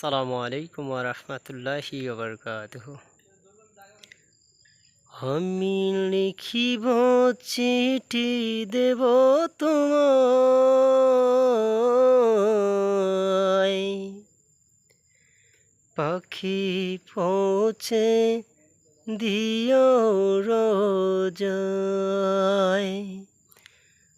সালামু আলাইকুম রহমতুল্লাহি আমি লিখিব চিঠি দেব তোমায়। পাখি পৌঁছে দিও রোজায়।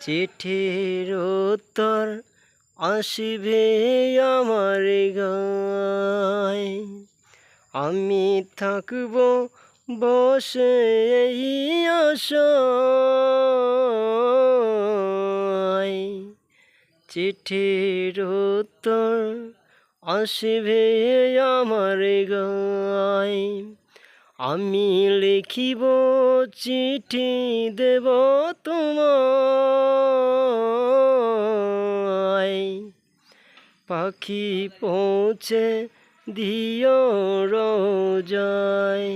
চিঠির উত্তর আসবে আমার গায়। আমি থাকব বসে এই আশায়। চিঠির উত্তর আসবে আমার গায়। আমি লিখিব চিঠি দেব তোমায়। পাখি পৌঁছে দিয় রোজায়।